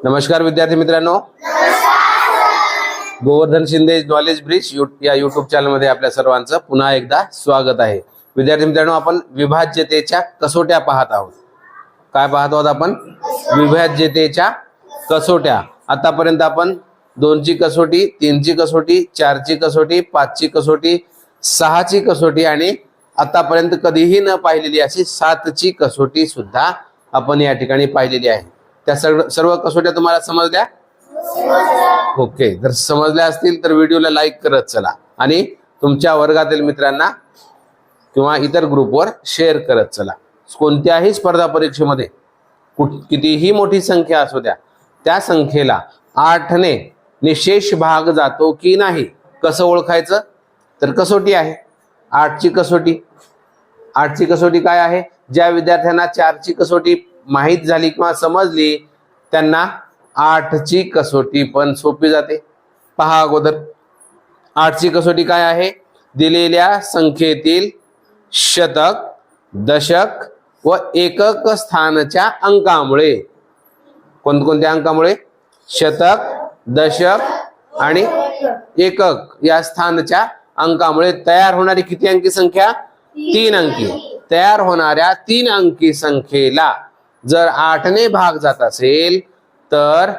नमस्कार विद्यार्थी मित्रांनो. Govardhan Shinde knowledge bridge U या युट्यूब चॅनलमध्ये आपल्या सर्वांचं पुन्हा एकदा स्वागत आहे. विद्यार्थी मित्रांनो आपण विभाज्यतेच्या कसोट्या पाहत आहोत. काय पाहत आहोत आपण? विभाज्यतेच्या कसोट्या. आतापर्यंत आपण दोनची कसोटी तीनची कसोटी चारची कसोटी पाचची कसोटी सहाची कसोटी आणि आतापर्यंत कधीही न पाहिलेली अशी सातची कसोटी सुद्धा आपण या ठिकाणी पाहिलेली आहे. त्या सर्व सर्व कसोट्या तुम्हाला समजल्या. ओके जर समजल्या असतील तर व्हिडिओला लाईक करत चला. आणि तुमच्या वर्गातील मित्रांना किंवा इतर ग्रुपवर शेअर करत चला. कोणत्याही स्पर्धा परीक्षेमध्ये कुठ कितीही मोठी संख्या असू द्या त्या संख्येला आठने निशेष भाग जातो की नाही कसं ओळखायचं? तर कसोटी आहे. आठची कसोटी. आठची कसोटी काय आहे? ज्या विद्यार्थ्यांना चारची कसोटी माहीत झाली किंवा समजली त्यांना आठची कसोटी पण सोपी जाते. पहा अगोदर. आठची कसोटी काय आहे? दिलेल्या संख्येतील शतक दशक व एकक स्थानच्या अंकामुळे. कोणकोणत्या अंकामुळे? शतक दशक आणि एकक या स्थानच्या अंकामुळे तयार होणारी किती अंकी संख्या? तीन अंकी. तयार होणाऱ्या तीन अंकी संख्येला जर आठने भाग जात असेल तर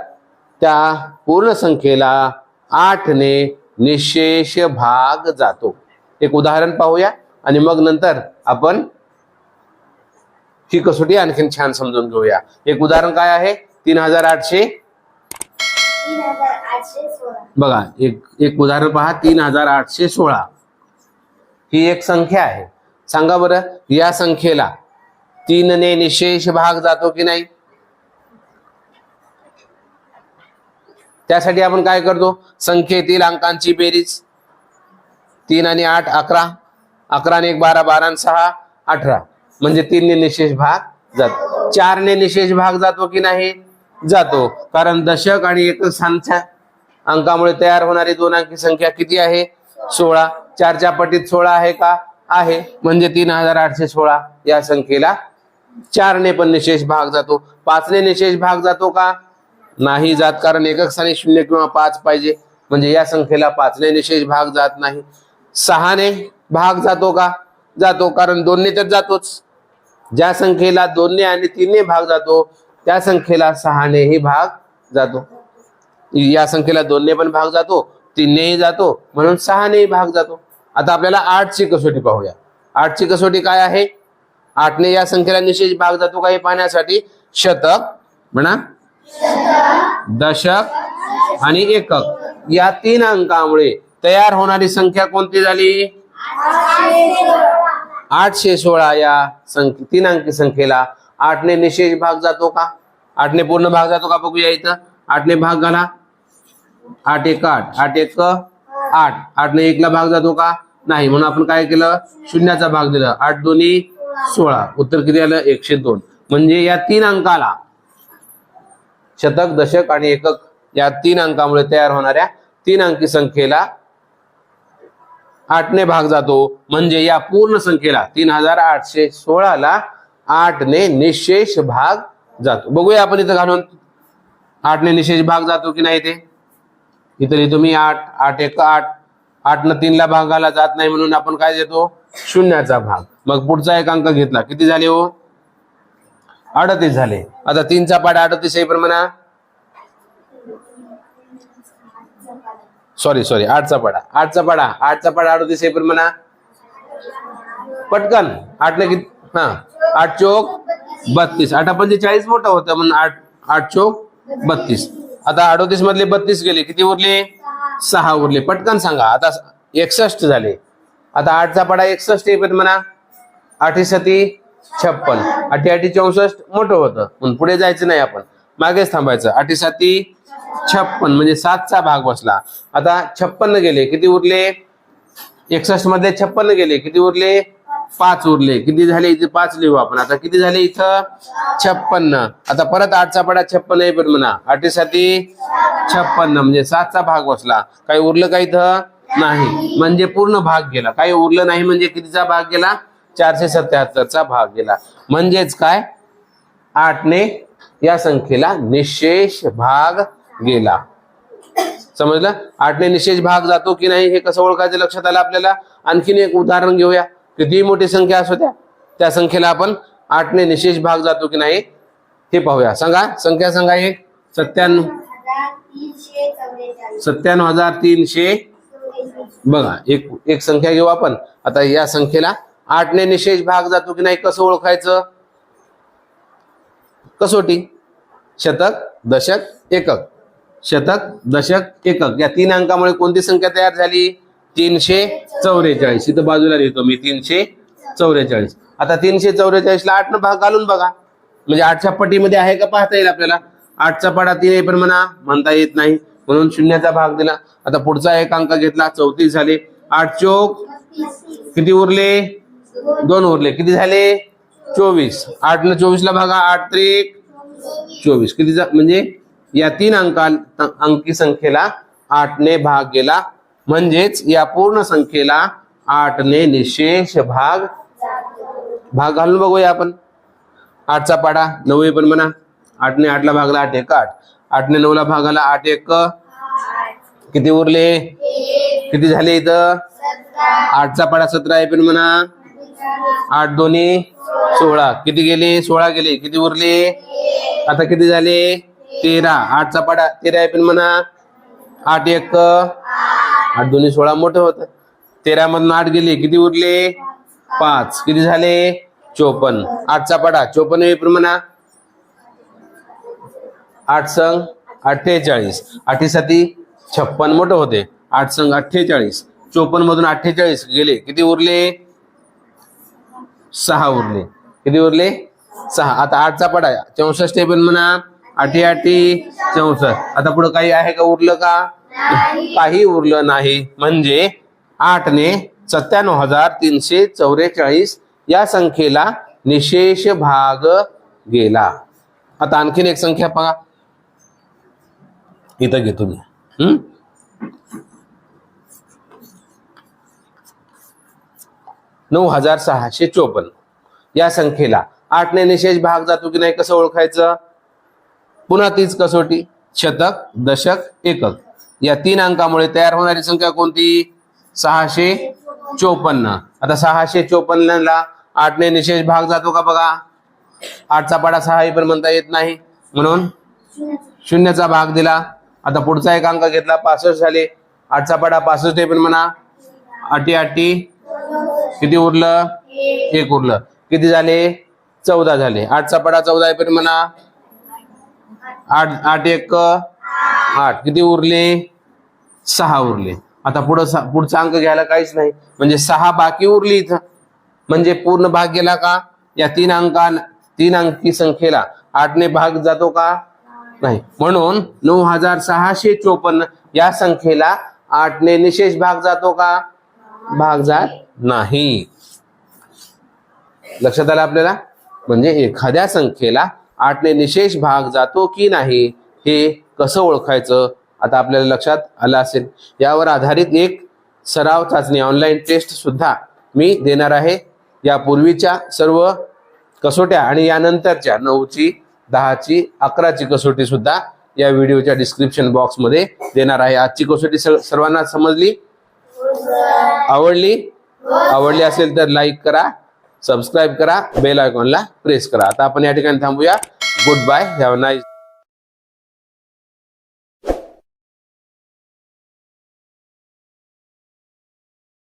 त्या पूर्ण संख्येला आठने निशेष भाग जातो. एक उदाहरण पाहूया आणि मग नंतर आपण ही कसोटी आणखीन छान समजून घेऊया. एक उदाहरण काय आहे? तीन हजार आठशे? बघा एक एक उदाहरण पहा. तीन हजार आठशे सोळा. ही एक संख्या आहे. सांगा बरं या संख्येला तीनने निशेष भाग जातो की नाही? त्यासाठी आपण काय करतो? संख्येतील अंकांची बेरीज. तीन आणि आठ अकरा. अकरा आणि एक बारा बारा आणि सहा अठरा. म्हणजे तीनने निशेष भाग जातो. चारने निशेष भाग जातो की नाही? जातो. कारण दशक आणि एक स्थानच्या अंकामुळे तयार होणारी दोन अंकी संख्या किती आहे? सोळा. चारच्या पटीत सोळा आहे का? आहे. म्हणजे तीन हजार आठशे सोळा या संख्येला चारने पण निशेष भाग जातो. पाचने निशेष भाग जातो का? नाही जात कारण एकक स्थानी शून्य किंवा पाच पाहिजे. म्हणजे या संख्येला पाचने निशेष भाग जात नाही. सहाने भाग जातो का? जातो कारण दोनने तर जातोच. ज्या संख्येला दोनने आणि तीनने भाग जातो त्या संख्येला सहानेही भाग जातो. या संख्येला दोनने पण भाग जातो तीननेही जातो म्हणून सहानेही भाग जातो. आता आपल्याला आठची कसोटी पाहूया. आठची कसोटी काय आहे? आठने या संख्येला निशेष भाग जातो का हे पाहण्यासाठी. शतक म्हणा. दशक आणि एकक. या तीन अंकामुळे तयार होणारी संख्या कोणती झाली? आठशे सोळा या संख्ये तीन अंकी संख्येला. आठने निशेष भाग जातो का? आठने पूर्ण भाग जातो का? बघूया इथं. आठने भाग घाला. आठ एक आठ. आठ एक आठ. आठने एकला भाग जातो का? नाही. म्हणून आपण काय केलं? शून्याचा भाग दिला. आठ दोन्ही सोळा. उत्तर किती आलं? एकशे दोन. म्हणजे या तीन अंकाला शतक दशक आणि एकक या तीन अंकामुळे तयार होणाऱ्या तीन अंकी संख्येला आठने भाग जातो. म्हणजे या पूर्ण संख्येला तीन हजार आठशे सोळाला आठने निशेष भाग जातो. बघूया आपण इथं घालून. आठने निशेष भाग जातो की नाही ते इथं तुम्ही आठ आठ एक आठ. आठ न तीनला भाग घाला जात नाही म्हणून आपण काय देतो? शून्याचा भाग. मग पुढचा एक अंक घेतला. किती झाले हो? अडतीस झाले. आता तीनचा पाडा अडतीस आहे म्हणा. सॉरी सॉरी आठचा पाडा. आठचा पाडा. आठचा पाडा अडतीस आहे म्हणा. पटकन. आठ किती हा. आठ चोक बत्तीस. आठ पंचेचाळीस मोठं होतं म्हणून आठ आठ चोक बत्तीस. आता अडतीस मधले बत्तीस गेले. किती उरले? सहा उरले. पटकन सांगा. आता एकसष्ट झाले. आता आठचा पाडा एकसष्ट आहे म्हणा आठी सती छप्पन. आठी आठी चौसष्ट मोठं होतं. म्हणून पुढे जायचं नाही आपण. मागेच थांबायचं. आठी साती छप्पन म्हणजे सातचा भाग बसला. आता छप्पन्न गेले किती उरले? एकसष्टमध्ये छप्पन्न गेले किती उरले? पाच उरले. किती झाले इथे? पाच लिहू आपण. आता किती झाले इथं? छप्पन्न आता परत आठचा पडा छप्पन्न आहे पण म्हणा. आठीसाठी छप्पन्न म्हणजे सातचा भाग बसला. काही उरलं का इथं? नाही. म्हणजे पूर्ण भाग गेला. काही उरलं नाही म्हणजे कितीचा भाग गेला? चारशे सत्याहत्तरचा भाग गेला. म्हणजेच काय? आठने या संख्येला निशेष भाग गेला. समजलं? आठने निशेष भाग जातो की नाही हे कसं ओळखायचं लक्षात आलं आपल्याला? आणखीन एक उदाहरण घेऊया. कितीही मोठी संख्या असू द्या त्या संख्येला आपण आठने निशेष भाग जातो की नाही हे पाहूया. सांगा. संख्या सांगा एक. सत्त्याण्णव. सत्त्याण्णव हजार तीनशे बघा एक एक संख्या घेऊ आपण. आता या संख्येला आठने निशेष भाग जातो की नाही कसं ओळखायचं? कसोटी? शतक दशक एकक. शतक दशक एकक. या तीन अंकामुळे कोणती संख्या तयार झाली? तीनशे चौवेचाळीस इथं बाजूला लिहितो मी तीनशे चौवेचाळीस आता तीनशे चौवेचाळीस ला आठ भाग घालून बघा. म्हणजे आठच्या पटीमध्ये आहे का पाहता येईल आपल्याला? आठचा पाडा तीन आहे पण म्हणा म्हणता येत नाही. म्हणून शून्याचा भाग दिला. आता पुढचा एक अंक घेतला चौतीस झाले. आठ चोक किती उरले? दोन उरले. किती झाले? चोवीस. आठ न चोवीस ला भागा आठ त्रिक चोवीस. किती म्हणजे या तीन अंका अंकी संख्येला आठने भाग गेला. म्हणजेच या पूर्ण संख्येला आठने निशेष भाग भाग घालून बघूया आपण. आठचा पाडा. नऊ पण म्हणा. आठने आठला भागला आठ एक आठ. आठने नऊला भागाला आठ एक. किती उरले? किती झाले इथं? आठचा पाडा सतरा आहे पण म्हणा. आठ दोन्ही सोळा. किती गेले? सोळा गेले. किती उरले? आता किती झाले? तेरा. आठचा पाडा तेरा आहे पण म्हणा. आठ एक. आठ दोन्ही सोळा मोठं होत. तेरा मधून आठ गेले. किती उरले? पाच. किती झाले? चोपन्न. आठचा पाडा. चोपन्न आहे पण म्हणा. आठ संघ अठ्ठेचाळीस आठी साठी छप्पन मोठं होते. आठ संघ अठ्ठेचाळीस. चोपन्न मधून अठ्ठेचाळीस गेले. किती उरले? सहा उरले. किती उरले? सहा. आता आठचा पडा. चौसष्ट पण म्हणा. आठी आठी चौसष्ट. आता पुढे काही आहे का? उरलं का? काही उरलं नाही. म्हणजे आठने सत्त्याण्णव हजार तीनशे चौवेचाळीस या संख्येला निशेष भाग गेला. आता आणखीन एक संख्या पहा. इथं घेतो मी हम्म नऊ हजार सहाशे चोपन्न. या संख्येला आठने निशेष भाग जातो की नाही? कसं ओळखायचं? पुन्हा तीच कसोटी. शतक दशक एकक. या तीन अंकामुळे तयार होणारी संख्या कोणती? सहाशे चोपन्न. आता सहाशे चोपन्नला आठने निशेष भाग जातो का बघा? आठचा पाडा सहा पण म्हणता येत नाही. म्हणून शून्याचा भाग दिला. आता पुढचा एक अंक घेतला पासष्ट झाले. आठचा पाडा पासष्ट आहे पण म्हणा आठी आठी किती उरलं? एक उरलं. किती झाले? चौदा झाले. आठचा पाडा चौदा आहे पण म्हणा आठ आठ एक आठ. किती उरले? सहा उरले. आता पुढं पुढचा अंक घ्यायला काहीच नाही. म्हणजे सहा बाकी उरली इथं. म्हणजे पूर्ण भाग गेला का? या तीन अंका तीन अंकी संख्येला. आठने भाग जातो का? नाही. म्हणून नऊ हजार सहाशे चोपन्न या संख्येला आठने निशेष भाग जातो का? भाग जात नाही. लक्षात आलं आपल्याला? म्हणजे एखाद्या संख्येला आठने निशेष भाग जातो की नाही हे कसं ओळखायचं? आता आपल्याला लक्षात आलं असेल. यावर आधारित एक सराव चाचणी ऑनलाईन टेस्ट सुद्धा मी देणार आहे. यापूर्वीच्या सर्व कसोट्या आणि यानंतरच्या नऊची दहाची अकराची कसोटी सुद्धा या व्हिडिओच्या डिस्क्रिप्शन बॉक्समध्ये देणार आहे. आजची कसोटी सर्वांना समजली? आवडली? आवडली असेल तर लाईक करा सबस्क्राईब करा बेल आयकॉनला प्रेस करा. आता आपण या ठिकाणी थांबूया. Good bye have nice